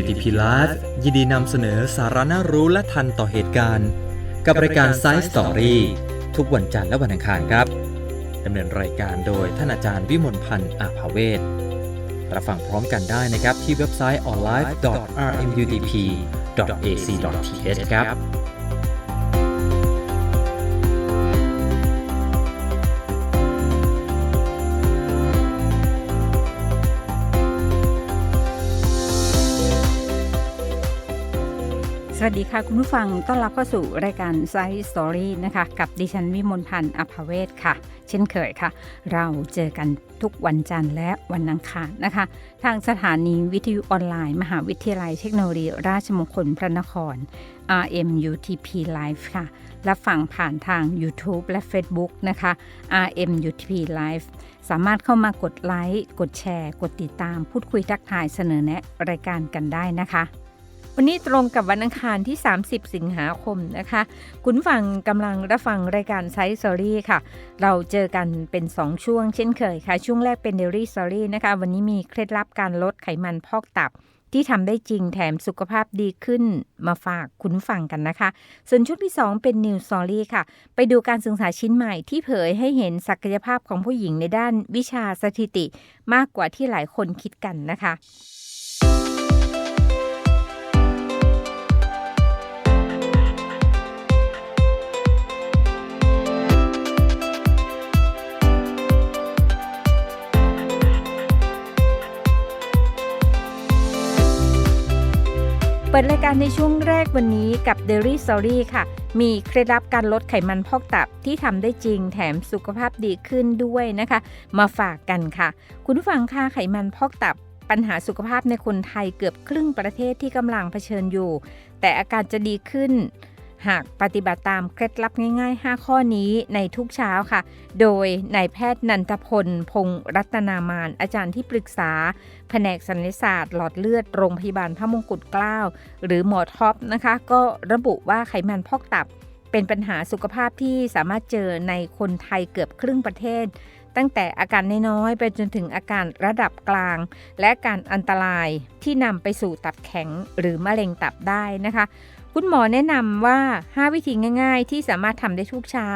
UTP Live ยินดีนำเสนอสาระน่ารู้และทันต่อเหตุการณ์ กับรายการ Science Story ทุกวันจันทร์และวันอังคารครับดำเนินรายการโดยท่านอาจารย์วิมลพันธ์อาภาเวศรับฟังพร้อมกันได้นะครับที่เว็บไซต์ online.rmutp.ac.th ครับ วัสดีค่ะ คุณผู้ฟังต้อนรับเข้าสู่รายการ Science Story นะคะ กับดิฉันวิมลพันธ์อภเวศค่ะ เช่นเคยค่ะ เราเจอกันทุกวันจันทร์และวันอังคารนะคะ ทางสถานีวิทยุออนไลน์ มหาวิทยาลัยเทคโนโลยีราชมงคลพระนคร RMUTP Live ค่ะ รับฟังผ่านทาง YouTube และ Facebook นะคะ RMUTP Live สามารถเข้ามากดไลค์กดแชร์ กดติดตาม พูดคุยทักทายเสนอแนะรายการกันได้นะคะ วันนี้ตรงกับวันอังคารที่ 30 สิงหาคมนะคะ คุณฟังกำลังรับฟังรายการไซส์สอรี่ค่ะ เราเจอกันเป็น 2 ช่วงเช่นเคยค่ะ ช่วงแรกเป็นเดลี่สอรี่นะคะ วันนี้มีเคล็ดลับการลดไขมันพอกตับที่ทำได้จริงแถมสุขภาพดีขึ้นมาฝากคุณฟังกันนะคะ ส่วนช่วงที่ 2 เป็นนิว s อรี่ค่ะ ไปดูการศึกษาชิ้นใหม่ที่เผยให้เห็นศักยภาพของผู้หญิงในด้านวิชาสถิติมากกว่าที่หลายคนคิดกันนะคะ เปิดรายการในช่วงแรกวันนี้กับ Daily Story ค่ะ มีเคล็ดลับการลดไขมันพอกตับที่ทำได้จริงแถมสุขภาพดีขึ้นด้วยนะคะ มาฝากกันค่ะ คุณผู้ฟังค่ะไขมันพอกตับปัญหาสุขภาพในคนไทยเกือบครึ่งประเทศที่กำลังเผชิญอยู่ แต่อาการจะดีขึ้น หากปฏิบัติตามเคล็ดลับง่ายๆ 5 ข้อนี้ในทุกเช้าค่ะ โดยนายแพทย์นันทพล พงษ์รัตนามาน อาจารย์ที่ปรึกษา แผนกศัลยศาสตร์ หลอดเลือดโรงพยาบาลพระมงกุฎเกล้า หรือหมอท็อปนะคะ ก็ระบุว่าไขมันพอกตับ เป็นปัญหาสุขภาพที่สามารถเจอในคนไทยเกือบครึ่งประเทศ ตั้งแต่อาการน้อยๆไปจนถึงอาการระดับกลาง และการอันตรายที่นำไปสู่ตับแข็งหรือมะเร็งตับได้นะคะ คุณหมอแนะนำว่า 5 วิธีง่าย ๆ ที่สามารถทำได้ทุกเช้า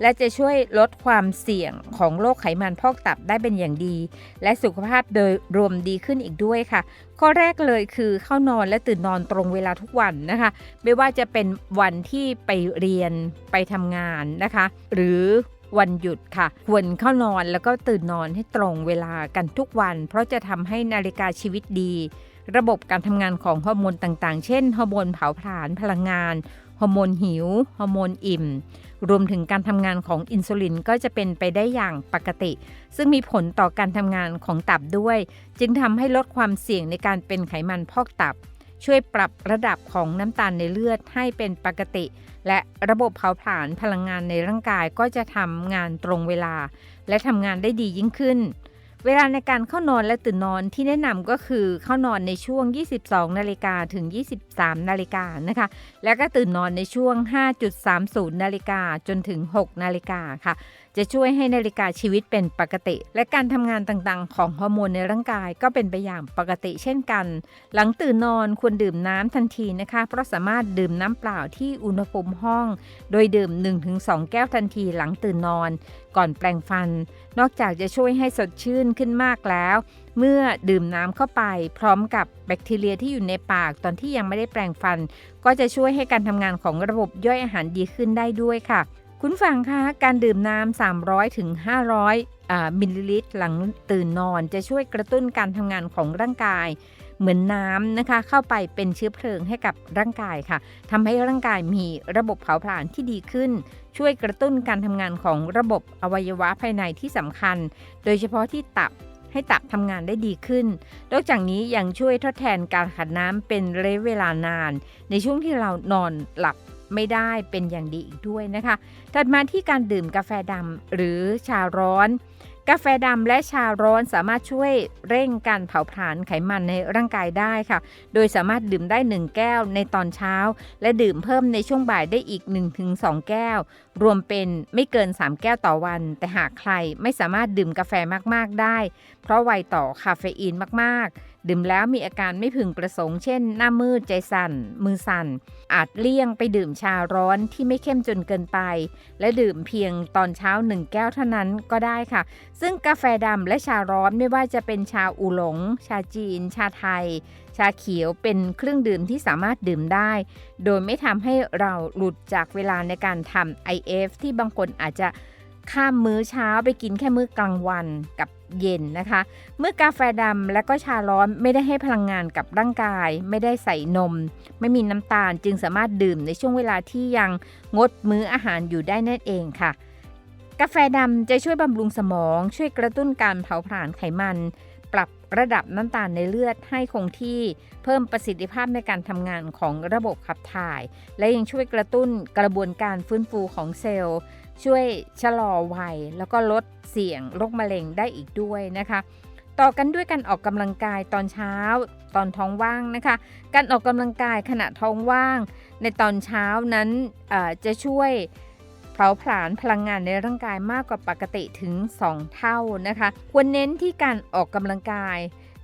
และจะช่วยลดความเสี่ยงของโรคไขมันพอกตับได้เป็นอย่างดี และสุขภาพโดยรวมดีขึ้นอีกด้วยค่ะ ข้อแรกเลยคือเข้านอนและตื่นนอนตรงเวลาทุกวันนะคะ ไม่ว่าจะเป็นวันที่ไปเรียนไปทำงานนะคะ หรือวันหยุดค่ะ ควรเข้านอนแล้วก็ตื่นนอนให้ตรงเวลากันทุกวัน เพราะจะทำให้นาฬิกาชีวิตดี ระบบการทำงานของฮอร์โมนต่างๆ เช่น ฮอร์โมนเผาผลาญพลังงาน ฮอร์โมนหิว ฮอร์โมนอิ่ม รวมถึงการทำงานของอินซูลินก็จะเป็นไปได้อย่างปกติ ซึ่งมีผลต่อการทำงานของตับด้วย จึงทำให้ลดความเสี่ยงในการเป็นไขมันพอกตับ ช่วยปรับระดับของน้ำตาลในเลือดให้เป็นปกติ และระบบเผาผลาญพลังงานในร่างกายก็จะทำงานตรงเวลา และทำงานได้ดียิ่งขึ้น เวลาในการเข้านอนและตื่นนอนที่แนะนำก็คือเข้านอนในช่วง 22 นาฬิกาถึง 23 นาฬิกานะคะ แล้วก็ตื่นนอนในช่วง 5.30 นาฬิกาจนถึง 6 นาฬิกาค่ะ จะช่วยให้นาฬิกาชีวิตเป็นปกติ และการทำงานต่างๆ ของฮอร์โมนในร่างกายก็เป็นไปอย่างปกติเช่นกัน หลังตื่นนอนควรดื่มน้ำทันทีนะคะ เพราะสามารถดื่มน้ำเปล่าที่อุณหภูมิห้อง โดยดื่ม 1-2 แก้วทันทีหลังตื่นนอน ก่อนแปรงฟัน นอกจากจะช่วยให้สดชื่นขึ้นมากแล้ว เมื่อดื่มน้ำเข้าไป พร้อมกับแบคทีเรียที่อยู่ในปากตอนที่ยังไม่ได้แปรงฟัน ก็จะช่วยให้การทำงานของระบบย่อยอาหารดีขึ้นได้ด้วยค่ะ คุณฟังคะการดื่มน้ำ 300ถึง500 มิลลิลิตร หลังตื่นนอนจะช่วยกระตุ้นการทำงานของร่างกาย เหมือนน้ำนะคะ เข้าไปเป็นเชื้อเพลิงให้กับร่างกายค่ะทำให้ร่างกายมีระบบเผาผลาญที่ดีขึ้น ช่วยกระตุ้นการทำงานของระบบอวัยวะภายในที่สำคัญ โดยเฉพาะที่ตับให้ตับทำงานได้ดีขึ้น นอกจากนี้ยังช่วยทดแทนการขาดน้ำเป็นระยะเวลานาน ในช่วงที่เรานอนหลับ ไม่ได้เป็นอย่างดีอีกด้วยนะคะ ถัดมาที่การดื่มกาแฟดำหรือชาร้อน กาแฟดำและชาร้อนสามารถช่วยเร่งการเผาผลาญไขมันในร่างกายได้ค่ะ โดยสามารถดื่มได้ 1 แก้วในตอนเช้า และดื่มเพิ่มในช่วงบ่ายได้อีก 1-2 แก้ว รวมเป็นไม่เกิน 3 แก้วต่อวัน แต่หากใครไม่สามารถดื่มกาแฟมากๆได้ เพราะไวต่อคาเฟอีนมากๆ ดื่มแล้วมีอาการไม่พึงประสงค์เช่น หน้ามืดใจสั่น มือสั่น อาจเลี่ยงไปดื่มชาร้อนที่ไม่เข้มจนเกินไป และดื่มเพียงตอนเช้าหนึ่งแก้วเท่านั้นก็ได้ค่ะ ซึ่งกาแฟดำและชาร้อนไม่ว่าจะเป็นชาอูหลง ชาจีน ชาไทย ชาเขียวเป็นเครื่องดื่มที่สามารถดื่มได้ โดยไม่ทำให้เราหลุดจากเวลาในการทำ IF ที่บางคนอาจจะข้ามมื้อเช้าไปกินแค่มื้อกลางวันกับ เย็นนะคะ เมื่อกาแฟดำและก็ชาร้อนไม่ได้ให้พลังงานกับร่างกาย ไม่ได้ใส่นม ไม่มีน้ำตาลจึงสามารถดื่มในช่วงเวลาที่ยังงดมื้ออาหารอยู่ได้นั่นเองค่ะ กาแฟดำจะช่วยบำรุงสมอง ช่วยกระตุ้นการเผาผลาญไขมัน ปรับระดับน้ำตาลในเลือดให้คงที่เพิ่มประสิทธิภาพในการทำงานของระบบขับถ่าย และยังช่วยกระตุ้นกระบวนการฟื้นฟูของเซลล์ ช่วยชะลอวัย แล้วก็ลดเสี่ยงโรคมะเร็งได้อีกด้วยนะคะ ต่อกันด้วยการออกกำลังกายตอนเช้า ตอนท้องว่างนะคะ การออกกำลังกายขณะท้องว่าง ในตอนเช้านั้นจะช่วยเผาผลาญพลังงานในร่างกายมากกว่าปกติถึง 2 เท่านะคะ ควรเน้นที่การออกกำลังกาย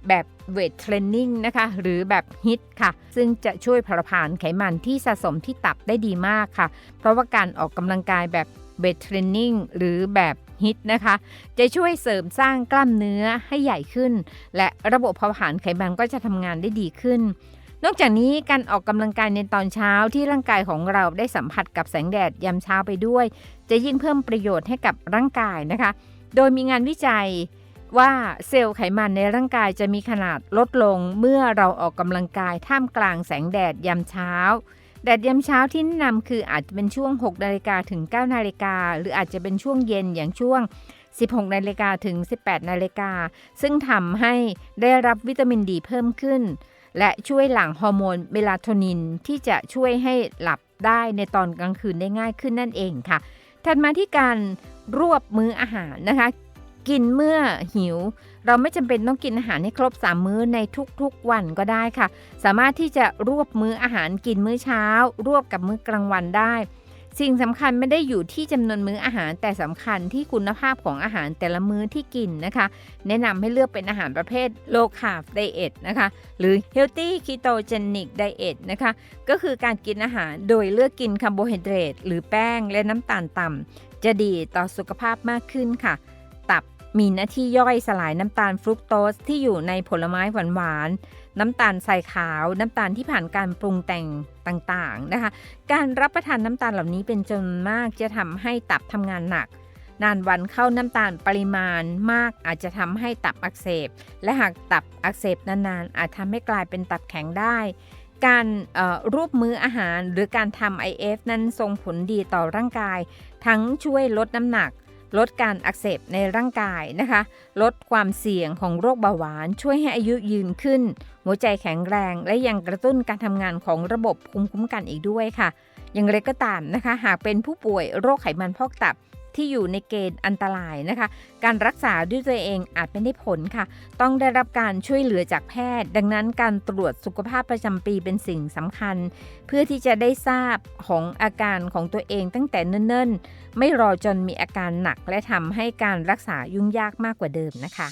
แบบเวทเทรนนิ่งนะคะ หรือแบบฮิตค่ะ ซึ่งจะช่วยเผาผลาญไขมันที่สะสมที่ตับได้ดีมากค่ะ เพราะว่าการออกกำลังกายแบบ เวทเทรนนิ่งหรือแบบฮิตนะคะ จะช่วยเสริมสร้างกล้ามเนื้อให้ใหญ่ขึ้น และระบบเผาผลาญไขมันก็จะทำงานได้ดีขึ้น นอกจากนี้การออกกำลังกายในตอนเช้าที่ร่างกายของเราได้สัมผัสกับแสงแดดยามเช้าไปด้วย จะยิ่งเพิ่มประโยชน์ให้กับร่างกายนะคะ โดยมีงานวิจัยว่าเซลล์ไขมันในร่างกายจะมีขนาดลดลงเมื่อเราออกกำลังกายท่ามกลางแสงแดดยามเช้า แดดยามเช้าที่แนะนำคืออาจจะเป็นช่วง 6 นาฬิกาถึง 9 นาฬิกา หรืออาจจะเป็นช่วงเย็นอย่างช่วง 16 นาฬิกาถึง 18 นาฬิกา ซึ่งทำให้ได้รับวิตามินดีเพิ่มขึ้น และช่วยหลั่งฮอร์โมนเมลาโทนินที่จะช่วยให้หลับได้ในตอนกลางคืนได้ง่ายขึ้นนั่นเองค่ะ ถัดมาที่การรวบมื้ออาหารนะคะ กินเมื่อหิว เราไม่จำเป็นต้องกินอาหารให้ครบ3มื้อในทุกๆวันก็ได้ค่ะ สามารถที่จะรวบมื้ออาหารกินมื้อเช้า รวบกับมื้อกลางวันได้ สิ่งสำคัญไม่ได้อยู่ที่จำนวนมื้ออาหารแต่สำคัญที่คุณภาพของอาหารแต่ละมื้อที่กินนะคะ แนะนำให้เลือกเป็นอาหารประเภท low carb diet นะคะ หรือ healthy ketogenic diet นะคะ ก็คือการกินอาหารโดยเลือกกินคาร์โบไฮเดรตหรือแป้งและน้ำตาลต่ำจะดีต่อสุขภาพมากขึ้นค่ะ ตับ มีหน้าที่ย่อยสลายน้ำตาลฟรุกโตสที่อยู่ในผลไม้หวานๆ น้ำตาลใส่ขาว น้ำตาลที่ผ่านการปรุงแต่งต่างๆนะคะ การรับประทานน้ำตาลเหล่านี้เป็นจำนวนมากจะทำให้ตับทำงานหนัก นานวันเข้าน้ำตาลปริมาณมากอาจจะทำให้ตับอักเสบ และหากตับอักเสบนานๆ อาจทำให้กลายเป็นตับแข็งได้การรูปมื้ออาหารหรือการทำ IF นั้นส่งผลดีต่อร่างกาย ทั้งช่วยลดน้ำหนัก ลดการอักเสบในร่างกายนะคะ ลดความเสี่ยงของโรคเบาหวาน ช่วยให้อายุยืนขึ้น หัวใจแข็งแรง และยังกระตุ้นการทำงานของระบบภูมิคุ้มกันอีกด้วยค่ะ อย่างไรก็ตามนะคะ หากเป็นผู้ป่วยโรคไขมันพอกตับ ที่อยู่ในเกณฑ์อันตรายนะคะ การรักษาด้วยตัวเองอาจไม่ได้ผลค่ะ ต้องได้รับการช่วยเหลือจากแพทย์ ดังนั้นการตรวจสุขภาพประจำปีเป็นสิ่งสำคัญ เพื่อที่จะได้ทราบของอาการของตัวเองตั้งแต่เนิ่นๆ ไม่รอจนมีอาการหนักและทำให้การรักษายุ่งยากมากกว่าเดิมนะคะ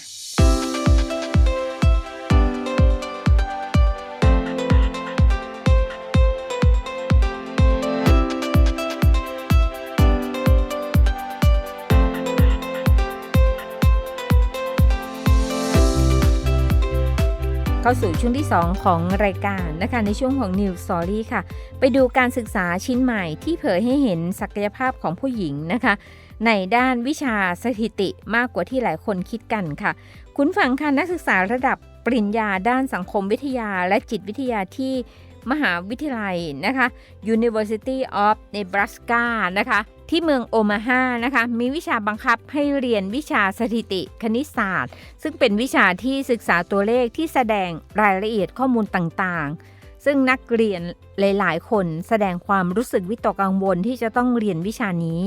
าสู่ช่วงที่ 2 ของรายการนะคะในช่วงของ New Story ค่ะ ไปดูการศึกษาชิ้นใหม่ที่เผยให้เห็นศักยภาพของผู้หญิงนะคะ ในด้านวิชาสถิติมากกว่าที่หลายคนคิดกันค่ะ คุณฟังค่ะนักศึกษาระดับปริญญาด้านสังคมวิทยาและจิตวิทยาที่มหาวิทยาลัยนะคะ University of Nebraska นะคะ ที่เมืองโอมาฮานะคะ มีวิชาบังคับให้เรียนวิชาสถิติคณิตศาสตร์ ซึ่งเป็นวิชาที่ศึกษาตัวเลขที่แสดงรายละเอียดข้อมูลต่างๆ ซึ่งนักเรียนหลาย ๆ คนแสดงความรู้สึกวิตกกังวลที่จะต้องเรียนวิชานี้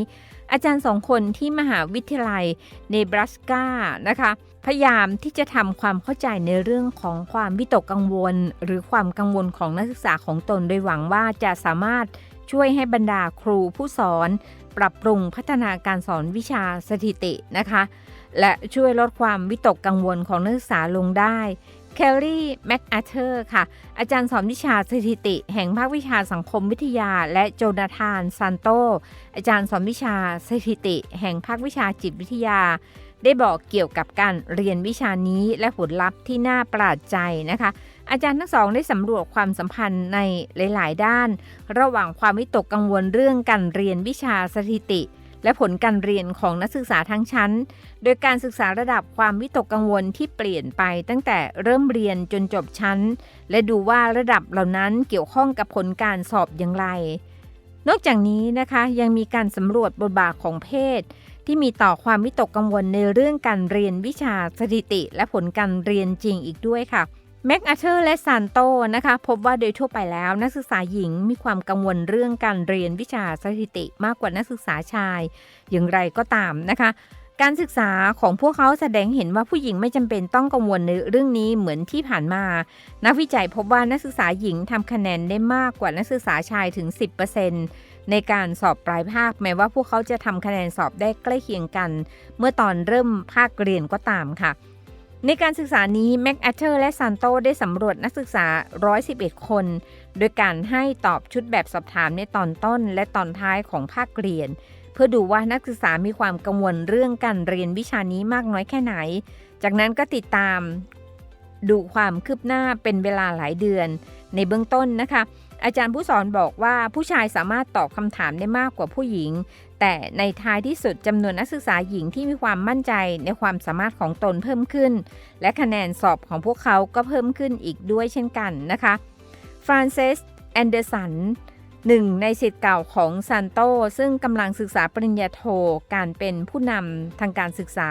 อาจารย์สองคนที่มหาวิทยาลัยเนบราสกานะคะพยายามที่จะทำความเข้าใจในเรื่องของความวิตกกังวล หรือความกังวลของนักศึกษาของตนโดยหวังว่าจะสามารถ ช่วยให้บรรดาครูผู้สอน ปรับปรุงพัฒนาการสอนวิชาสถิตินะคะ และช่วยลดความวิตกกังวลของนักศึกษาลงได้แคลรี่แม็กอาเธอร์ค่ะ อาจารย์สอนวิชาสถิติ แห่งภาควิชาสังคมวิทยา และโจนาธานซันโต อาจารย์สอนวิชาสถิติ แห่งภาควิชาจิตวิทยา ได้บอกเกี่ยวกับการเรียนวิชานี้และผลลัพธ์ที่น่าประหลาดใจนะคะ อาจารย์ทั้งสองได้สำรวจความสัมพันธ์ในหลาย ๆ ด้าน ระหว่างความวิตกกังวลเรื่องการเรียนวิชาสถิติ และผลการเรียนของนักศึกษาทั้งชั้น โดยการศึกษาระดับความวิตกกังวลที่เปลี่ยนไปตั้งแต่เริ่มเรียนจนจบชั้น และดูว่าระดับเหล่านั้นเกี่ยวข้องกับผลการสอบอย่างไร นอกจากนี้นะคะยังมีการสำรวจบทบาทของเพศที่มีต่อความวิตกกังวลในเรื่องการเรียนวิชาสถิติ และผลการเรียนจริงอีกด้วยค่ะ แม็กอาเธอร์และซานโตนะคะพบว่าโดยทั่วไปแล้วนักศึกษาหญิงมีความกังวลเรื่องการเรียนวิชาสถิติมากกว่านักศึกษาชาย อย่างไรก็ตามนะคะ การศึกษาของพวกเขาแสดงเห็นว่าผู้หญิงไม่จำเป็นต้องกังวลในเรื่องนี้เหมือนที่ผ่านมา นักวิจัยพบว่านักศึกษาหญิงทำคะแนนได้มากกว่านักศึกษาชายถึง 10%ในการสอบปลายภาคแม้ว่าพวกเขาจะทำคะแนนสอบได้ใกล้เคียงกัน เมื่อตอนเริ่มภาคเรียนก็ตามค่ะ ในการศึกษานี้แม็กแอเธอร์และซันโตได้สำรวจนักศึกษา 111 คน โดยการให้ตอบชุดแบบสอบถามในตอนต้นและตอนท้ายของภาคเรียน เพื่อดูว่านักศึกษามีความกังวลเรื่องการเรียนวิชานี้มากน้อยแค่ไหน จากนั้นก็ติดตามดูความคืบหน้าเป็นเวลาหลายเดือน ในเบื้องต้นนะคะ อาจารย์ผู้สอนบอกว่าผู้ชายสามารถตอบคำถามได้มากกว่าผู้หญิง แต่ในท้ายที่สุดจำนวนนักศึกษาหญิงที่มีความมั่นใจในความสามารถของตนเพิ่มขึ้น และคะแนนสอบของพวกเขาก็เพิ่มขึ้นอีกด้วยเช่นกันนะคะฟรานเซสแอนเดอร์สัน หนึ่งในสิทธิ์เก่าของซันโตซึ่งกำลังศึกษาปริญญาโทการเป็นผู้นำทางการศึกษา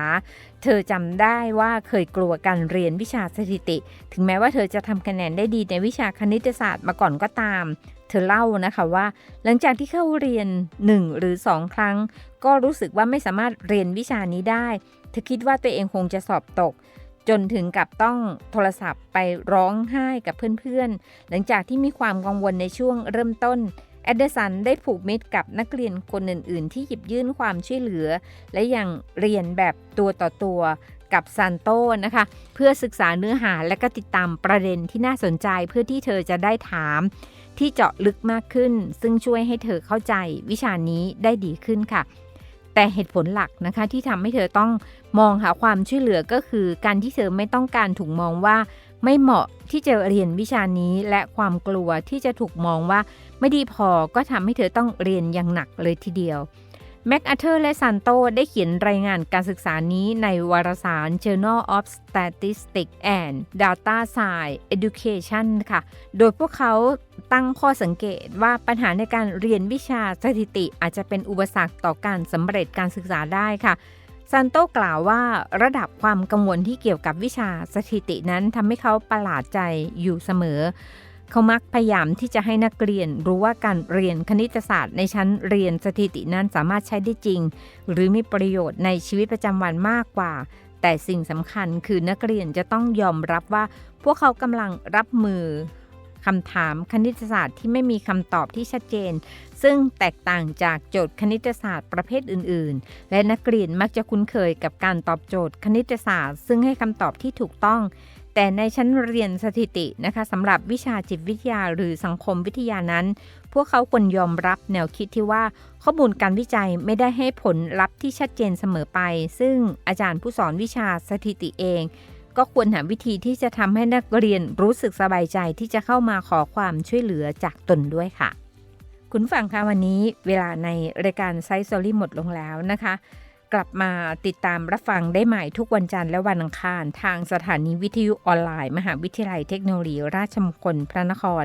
เธอจำได้ว่าเคยกลัวการเรียนวิชาสถิติ ถึงแม้ว่าเธอจะทำคะแนนได้ดีในวิชาคณิตศาสตร์มาก่อนก็ตาม เธอเล่านะคะว่า หลังจากที่เข้าเรียน 1 หรือ 2 ครั้ง ก็รู้สึกว่าไม่สามารถเรียนวิชานี้ได้ เธอคิดว่าตัวเองคงจะสอบตก จนถึงกับต้องโทรศัพท์ไปร้องไห้กับเพื่อนๆ หลังจากที่มีความกังวลในช่วงเริ่มต้น แอดเดอร์สันได้ผูกมิตรกับนักเรียนคนอื่นๆ ที่หยิบยื่นความช่วยเหลือ และยังเรียนแบบตัวต่อตัวกับซันโตนะคะ เพื่อศึกษาเนื้อหาและก็ติดตามประเด็นที่น่าสนใจเพื่อที่เธอจะได้ถาม ที่เจาะลึกมากขึ้น ซึ่งช่วยให้เธอเข้าใจวิชานี้ได้ดีขึ้นค่ะ แต่เหตุผลหลักนะคะที่ทำให้เธอต้องมองหาความช่วยเหลือก็คือการที่เธอไม่ต้องการถูกมองว่า ไม่เหมาะที่จะเรียนวิชานี้และความกลัวที่จะถูกมองว่า ไม่ดีพอก็ทำให้เธอต้องเรียนอย่างหนักเลยทีเดียว แม็กอาเธอร์และซันโตได้เขียนรายงานการศึกษานี้ในวารสาร Journal of Statistics and Data Science Education ค่ะ โดยพวกเขาตั้งข้อสังเกตว่าปัญหาในการเรียนวิชาสถิติอาจจะเป็นอุปสรรคต่อการสำเร็จการศึกษาได้ค่ะซันโตกล่าวว่าระดับความกังวลที่เกี่ยวกับวิชาสถิตินั้นทำให้เขาประหลาดใจอยู่เสมอ เขามักพยายามที่จะให้นักเรียนรู้ว่าการเรียนคณิตศาสตร์ในชั้นเรียนสถิตินั้นสามารถใช้ได้จริง หรือมีประโยชน์ในชีวิตประจำวันมากกว่า แต่สิ่งสำคัญคือนักเรียนจะต้องยอมรับว่า พวกเขากำลังรับมือคำถามคณิตศาสตร์ที่ไม่มีคำตอบที่ชัดเจน ซึ่งแตกต่างจากโจทย์คณิตศาสตร์ประเภทอื่น ๆ และนักเรียนมักจะคุ้นเคยกับการตอบโจทย์คณิตศาสตร์ ซึ่งให้คำตอบที่ถูกต้อง แต่ในชั้นเรียนสถิตินะคะสำหรับวิชาจิตวิทยาหรือสังคมวิทยานั้น พวกเขาควรยอมรับแนวคิดที่ว่าข้อมูลการวิจัยไม่ได้ให้ผลลัพธ์ที่ชัดเจนเสมอไป ซึ่งอาจารย์ผู้สอนวิชาสถิติเอง ก็ควรหาวิธีที่จะทำให้นักเรียนรู้สึกสบายใจที่จะเข้ามาขอความช่วยเหลือจากตนด้วยค่ะ คุณฟังคะวันนี้ เวลาในรายการไซส์ซอรี่หมดลงแล้วนะคะ กลับมาติดตามรับฟังได้ใหม่ทุกวันจันทร์และวันอังคาร ทางสถานีวิทยุออนไลน์ มหาวิทยาลัยเทคโนโลยีราชมงคลพระนคร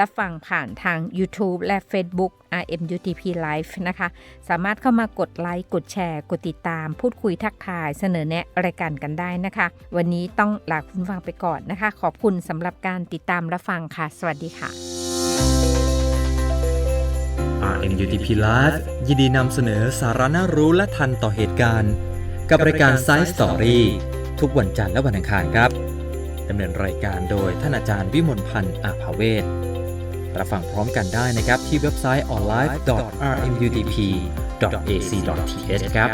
รับฟังผ่านทาง YouTube และ Facebook RMUTP Live นะคะ สามารถเข้ามากดไลค์ กดแชร์ กดติดตาม พูดคุยทักทาย เสนอแนะรายการกันได้นะคะ วันนี้ต้องลาคุณฟังไปก่อนนะคะ ขอบคุณสำหรับการติดตามรับฟังค่ะ สวัสดีค่ะ RMUTP Live ยินดีนำเสนอสาระน่ารู้และทันต่อเหตุการณ์ กับรายการ Science Story ทุกวันจันทร์และวันอังคารครับดำเนินรายการโดยท่านอาจารย์วิมลพันธ์อาภาเวศรับฟังพร้อมกันได้นะครับที่เว็บไซต์ online.rmutp.ac.th ครับ